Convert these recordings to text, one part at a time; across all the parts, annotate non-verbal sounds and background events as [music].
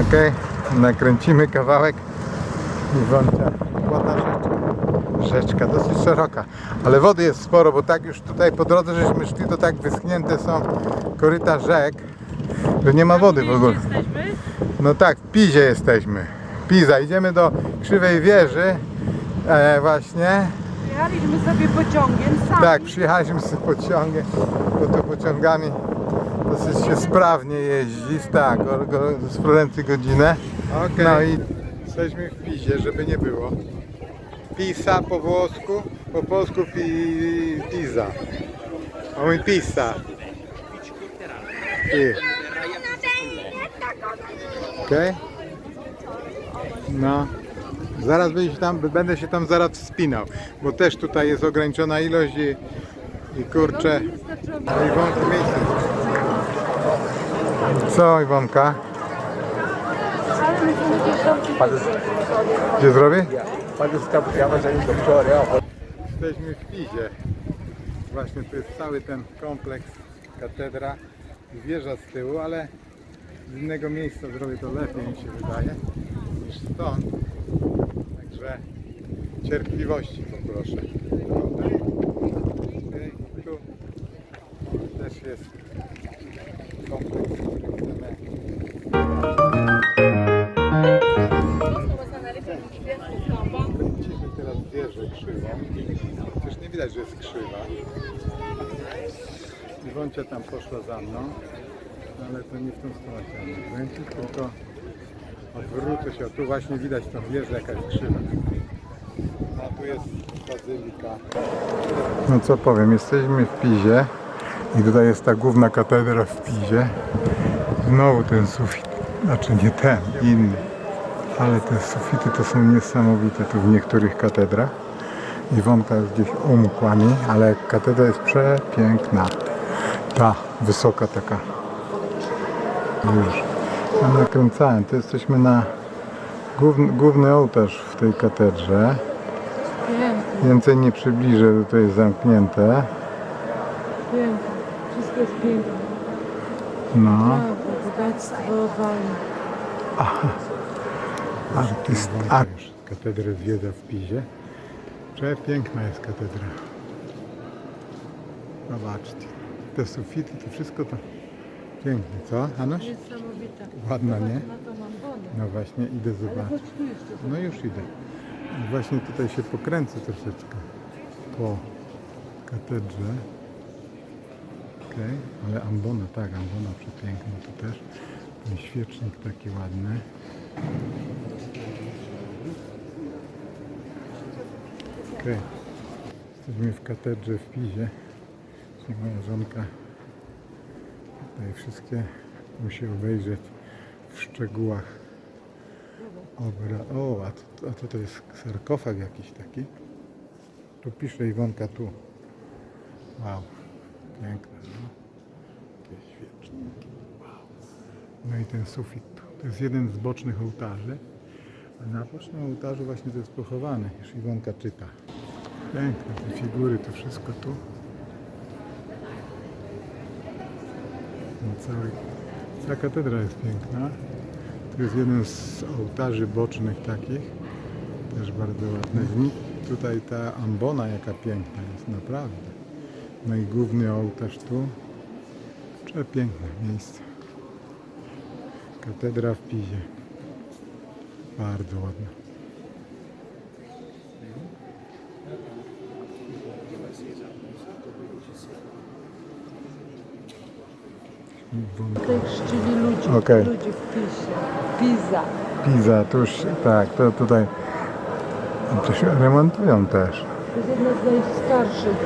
Okej, nakręcimy kawałek i włącza ładna rzeczka. Rzeczka dosyć szeroka, ale wody jest sporo, bo tak już tutaj po drodze żeśmy szli, to tak wyschnięte są koryta rzek, że nie ma wody w ogóle. No tak, w Pizie jesteśmy. Piza, idziemy do Krzywej Wieży, e, właśnie. Jechaliśmy sobie pociągiem sami. Tak, przyjechaliśmy z pociągiem, bo to pociągami dosyć się sprawnie jeździ, tak, o, z procenty godzinę. No i jesteśmy w Pizie, żeby nie było. Pisa po włosku, po polsku pi, Pisa. A mówi Pisa. I. Okej? No. Zaraz będzie się tam, będę się tam zaraz wspinał, bo też tutaj jest ograniczona ilość i, i kurczę. No Iwonka miejsce. Co Iwonka? Gdzie zrobię? Jesteśmy w Pizie. Właśnie tu jest cały ten kompleks, katedra i wieża z tyłu, ale z innego miejsca zrobię to lepiej mi się wydaje niż stąd. Także cierpliwości poproszę. Okej, Tu też jest kompleks, który teraz wieżę krzywą. Chociaż nie widać, że jest krzywa. Iwoncia tam poszła za mną, ale to nie w tą stronę chciałem tylko odwrócę się. Tu właśnie widać tą wieżę, jaka jest krzywa. A tu jest bazylika. No co powiem, jesteśmy w Pizie i tutaj jest ta główna katedra w Pizie. Znowu ten sufit, znaczy nie ten, inny. Ale te sufity to są niesamowite tu w niektórych katedrach. Iwonka już gdzieś umkła mi, ale katedra jest przepiękna. Ta, wysoka taka. Już. Nakręcałem. To jesteśmy na główny, główny ołtarz w tej katedrze. Pięknie, Więcej nie przybliżę, bo to jest zamknięte. pięknie. Wszystko jest piękne. No, bogactwo artyst, artyst. Katedrę zwiedza w Pizie. Przepiękna jest katedra. Zobaczcie. Te sufity, to wszystko to pięknie, co? Anuś? Niesamowita. Ładna, nie? No właśnie, idę zobaczyć. No już idę. Właśnie tutaj się pokręcę troszeczkę po katedrze. Okej, ale ambona, tak, ambona przepiękna tu też. Ten świecznik taki ładny. Okej, jesteśmy w katedrze w Pizie. Moja żonka tutaj wszystkie musi obejrzeć w szczegółach Obra. O, a, tu- a tutaj jest sarkofag jakiś taki. Tu pisze Iwonka tu. Wow, piękne, no. Świeczniki. Wow. No i ten sufit tu. To jest jeden z bocznych ołtarzy. A na bocznym ołtarzu właśnie to jest pochowane. Już Iwonka czyta. Piękne te figury, to wszystko tu. Cały, cała katedra jest piękna. To jest jeden z ołtarzy bocznych takich. Też bardzo ładny. Tutaj ta ambona jaka piękna jest, naprawdę. No i główny ołtarz tu. Przepiękne miejsce. Katedra w Pizie. Bardzo ładna. Tutaj chrzcili ludzi. Okej. Ludzi w Pisie. Piza. Piza, tuż, tak, to tutaj to się remontują też, To jest jedna z najstarszych.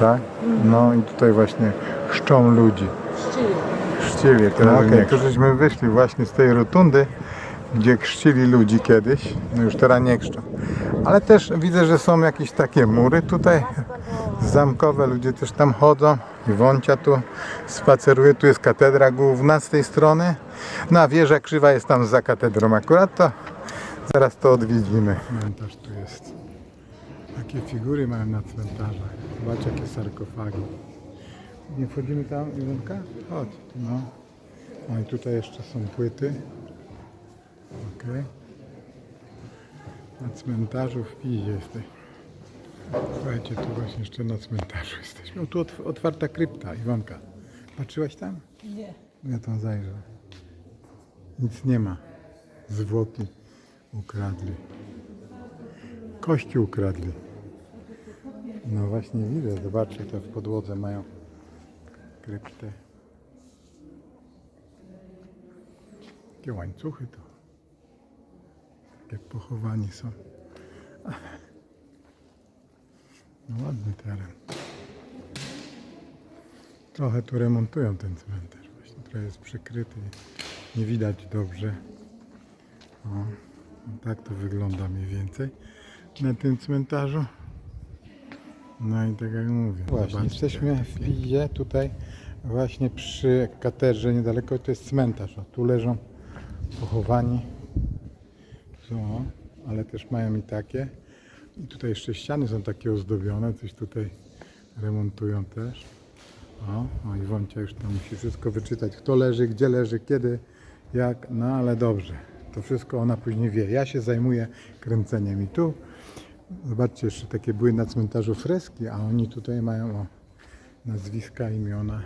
tak? No i tutaj właśnie chrzczą ludzi. Chrzcili. Chrzcili, teraz no, okay. to żeśmy wyszli właśnie z tej rotundy, gdzie chrzcili ludzi kiedyś, no już teraz nie chrzczą. Ale też widzę, że są jakieś takie mury tutaj zamkowe, ludzie też tam chodzą. Iwoncia tu spaceruje, tu jest katedra główna z tej strony. No a wieża krzywa jest tam za katedrą akurat, to zaraz to odwiedzimy. Cmentarz tu jest. Takie figury mają na cmentarzach. Zobacz jakie sarkofagi. Nie wchodzimy tam, Iwonka? Chodź. No. No i tutaj jeszcze są płyty. Okej. Na cmentarzu w Pizie jesteś. Słuchajcie, tu właśnie jeszcze na cmentarzu jesteśmy. O, tu otw- otwarta krypta, Iwonka. Patrzyłaś tam? Nie. Ja tam zajrzę. Nic nie ma. Zwłoki ukradli. Kości ukradli. No właśnie widzę, zobaczcie, to w podłodze mają kryptę. Takie łańcuchy to. Takie pochowani są. No ładny teren. Trochę tu remontują ten cmentarz. Właśnie trochę jest przykryty. Nie widać dobrze. O, no tak to wygląda mniej więcej na tym cmentarzu. No i tak jak mówię. Właśnie, jesteśmy w Pizie, tutaj właśnie przy katedrze niedaleko to jest cmentarz. O, tu leżą pochowani. Są, ale też mają i takie. I tutaj jeszcze ściany są takie ozdobione, coś tutaj remontują też. O, o i Wącia już tam musi wszystko wyczytać, kto leży, gdzie leży, kiedy, jak, no ale dobrze. To wszystko ona później wie. Ja się zajmuję kręceniem i tu, zobaczcie, jeszcze takie były na cmentarzu freski, a oni tutaj mają o, nazwiska, imiona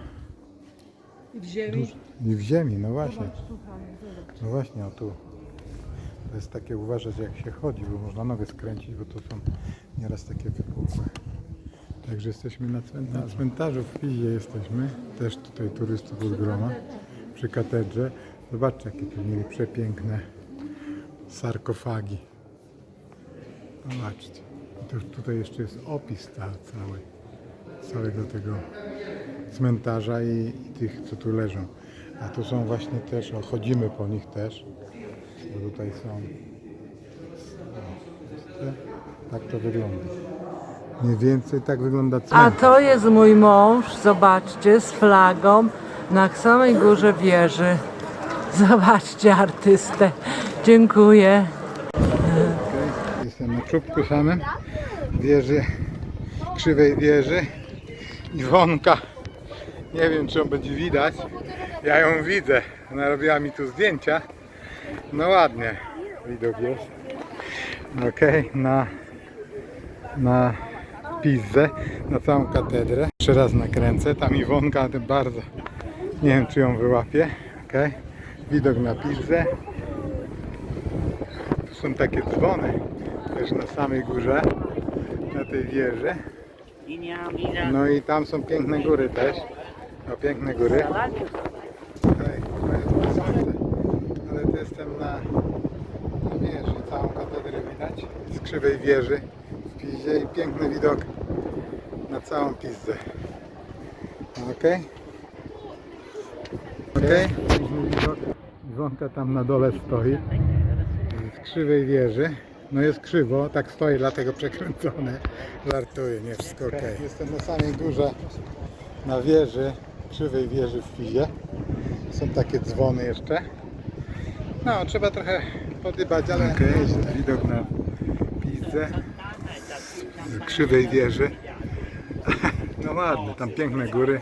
I w ziemi. i w ziemi, no właśnie. No właśnie, o tu. To jest takie uważać jak się chodzi, bo można nogę skręcić, bo to są nieraz takie wypukłe. Także jesteśmy na cmentarzu. W Pizie jesteśmy. Też tutaj turystów od groma. Przy katedrze. Zobaczcie jakie tu mieli przepiękne sarkofagi. Zobaczcie. Już tutaj jeszcze jest opis ta, cały, całego tego cmentarza i, i tych, co tu leżą. A tu są właśnie też, chodzimy po nich też, bo tutaj są. Tak to wygląda. Mniej więcej tak wygląda A cmentarz. to jest mój mąż, zobaczcie, z flagą na samej górze wieży. [laughs] Zobaczcie artystę. Dziękuję. Jestem na czubku samym wieży, krzywej wieży. Iwonka, nie wiem czy ją będzie widać, ja ją widzę, ona robiła mi tu zdjęcia. No ładnie, widok jest. Okej, na, na Pizzę, na całą katedrę. Jeszcze raz nakręcę, tam Iwonka bardzo, nie wiem czy ją wyłapie. Okej, widok na Pizzę. Tu są takie dzwony też na samej górze, na tej wieży. No i tam są piękne góry też. No piękne góry. Ej, to jest słońce. Ale to jestem na, na wieży. Całą katedrę widać. Z krzywej wieży w Pizie i piękny widok na całą Pizzę. Okej? Piękny widok. Iwonka tam na dole stoi z krzywej wieży. No jest krzywo, tak stoi, dlatego przekręcone. Żartuję, nie wszystko ok. Jestem na samej górze, na wieży, krzywej wieży w Pizie. Są takie dzwony jeszcze. No, trzeba trochę podybać, ale... Ok, jest widok na Pizę z krzywej wieży. [laughs] No ładne, tam piękne góry.